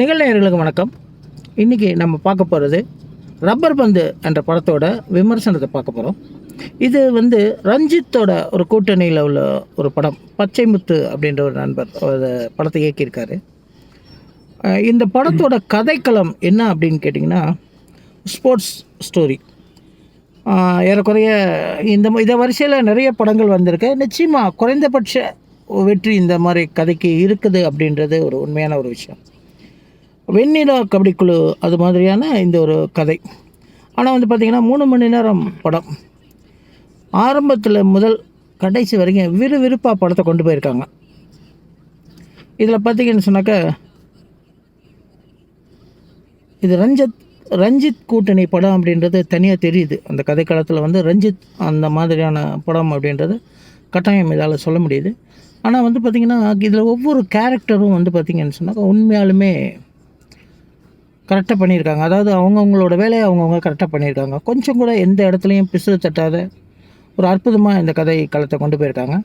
நிகழ்நேயர்களுக்கு வணக்கம். இன்றைக்கி நம்ம பார்க்க போகிறது ரப்பர் பந்து என்ற படத்தோட விமர்சனத்தை பார்க்க போகிறோம் இது வந்து ரஞ்சித்தோட ஒரு கூட்டணியில் உள்ள ஒரு படம் பச்சை முத்து அப்படின்ற ஒரு நண்பர் படத்தை இயக்கியிருக்காரு. இந்த படத்தோட கதைக்களம் என்ன அப்படின்னு கேட்டிங்கன்னா ஸ்போர்ட்ஸ் ஸ்டோரி ஏறக்குறைய இந்த இதை வரிசையில் நிறைய படங்கள் வந்திருக்கு. நிச்சயமாக குறைந்தபட்ச வெற்றி இந்த மாதிரி கதைக்கு இருக்குது அப்படின்றது ஒரு உண்மையான ஒரு விஷயம். வெண்ணிலா கபடிக்குழு அது மாதிரியான இந்த ஒரு கதை. ஆனால் வந்து பார்த்திங்கன்னா மூணு மணி நேரம் படம். ஆரம்பத்தில் முதல் கடைசி வரைக்கும் விறுவிறுப்பாக படத்தை கொண்டு போயிருக்காங்க. இதில் பார்த்தீங்கன்னு சொன்னாக்கா இது ரஞ்சித் ரஞ்சித் கூட்டணி படம் அப்படின்றது தனியாக தெரியுது. அந்த கதைக்களத்தில் வந்து ரஞ்சித் அந்த மாதிரியான படம் அப்படின்றது கட்டாயம் இதால் சொல்ல முடியுது. ஆனால் வந்து பார்த்திங்கன்னா இதில் ஒவ்வொரு கேரக்டரும் வந்து பார்த்திங்கன்னு சொன்னாக்கா உண்மையாலுமே கரெக்டாக பண்ணியிருக்காங்க. அதாவது அவங்கவுங்களோட வேலையை அவங்கவுங்க கரெக்டாக பண்ணியிருக்காங்க. கொஞ்சம் கூட எந்த இடத்துலையும் பிசுறு தட்டாத ஒரு அற்புதமாக இந்த கதை களத்தை கொண்டு போயிருக்காங்க.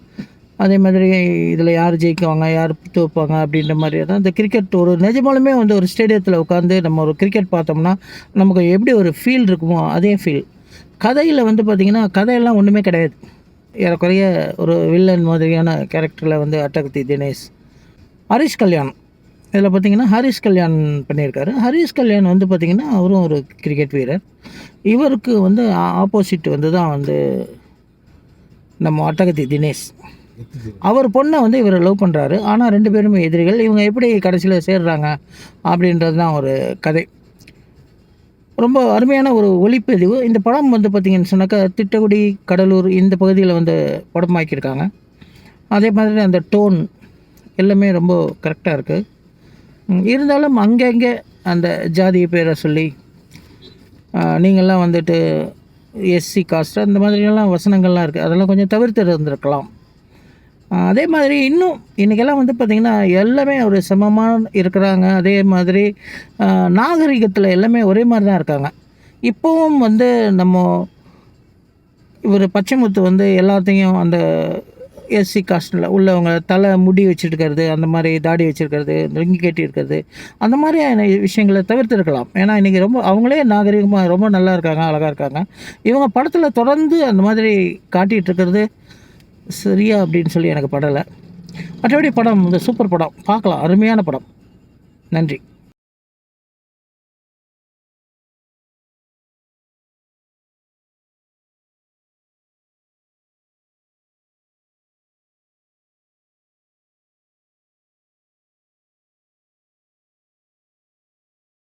அதே மாதிரி இதில் யார் ஜெயிக்குவாங்க யார் தோப்பாங்க அப்படின்ற மாதிரி தான் இந்த கிரிக்கெட் ஒரு நிஜமாலுமே வந்து ஒரு ஸ்டேடியத்தில் உட்காந்து நம்ம ஒரு கிரிக்கெட் பார்த்தோம்னா நமக்கு எப்படி ஒரு ஃபீல் இருக்குமோ அதே ஃபீல் கதையில் வந்து பார்த்திங்கன்னா கதையெல்லாம் ஒன்றுமே கிடையாது. ஏறக்குறைய ஒரு வில்லன் மாதிரியான கேரக்டரில் வந்து அட்டகத்தி தினேஷ். ஹரிஷ் கல்யாணம். இதில் பார்த்திங்கன்னா ஹரிஷ் கல்யாண் பண்ணியிருக்காரு. ஹரிஷ் கல்யாண் வந்து பார்த்திங்கன்னா அவரும் ஒரு கிரிக்கெட் வீரர். இவருக்கு வந்து ஆப்போசிட் வந்து தான் வந்து நம்ம அட்டகத்தி தினேஷ். அவர் பொண்ணை வந்து இவர் லவ் பண்ணுறாரு ஆனால் ரெண்டு பேருமே எதிரிகள். இவங்க எப்படி கடைசியில் சேர்றாங்க அப்படின்றது தான் ஒரு கதை. ரொம்ப அருமையான ஒரு ஒளிப்பதிவு. இந்த படம் வந்து பார்த்திங்கன்னு சொன்னாக்கா திட்டக்குடி கடலூர் இந்த பகுதியில் வந்து படமாக்கியிருக்காங்க. அதே மாதிரி அந்த டோன் எல்லாமே ரொம்ப கரெக்டாக இருக்குது இருந்தாலும் அங்கங்கே அந்த ஜாதிய பேரை சொல்லி நீங்கள்லாம் வந்துட்டு எஸ்சி காஸ்ட் அந்த மாதிரியெல்லாம் வசனங்கள்லாம் இருக்குது அதெல்லாம் கொஞ்சம் தவிர்த்து இருந்திருக்கலாம். அதே மாதிரி இன்னும் இன்றைக்கெல்லாம் வந்து பார்த்திங்கன்னா எல்லாமே ஒரு சமமாக இருக்கிறாங்க. அதே மாதிரி நாகரிகத்தில் எல்லாமே ஒரே மாதிரி தான் இருக்காங்க. இப்போவும் வந்து நம்ம இவர் பச்சைமுத்து வந்து எல்லாத்தையும் அந்த எஸ்சி காஸ்டில் உள்ளவங்க தலை முடி வச்சுருக்கிறது அந்த மாதிரி தாடி வச்சுருக்கிறது லுங்கி கட்டி இருக்கிறது அந்த மாதிரியான விஷயங்களை தவிர்த்துருக்கலாம். ஏன்னா இன்றைக்கி ரொம்ப அவங்களே நாகரிகமாக ரொம்ப நல்லா இருக்காங்க அழகாக இருக்காங்க. இவங்க படத்தில் தொடர்ந்து அந்த மாதிரி காட்டிகிட்டு இருக்கிறது சரியா அப்படின்னு சொல்லி எனக்கு படலை. மற்றபடி படம் இந்த சூப்பர் படம் பார்க்கலாம். அருமையான படம். நன்றி.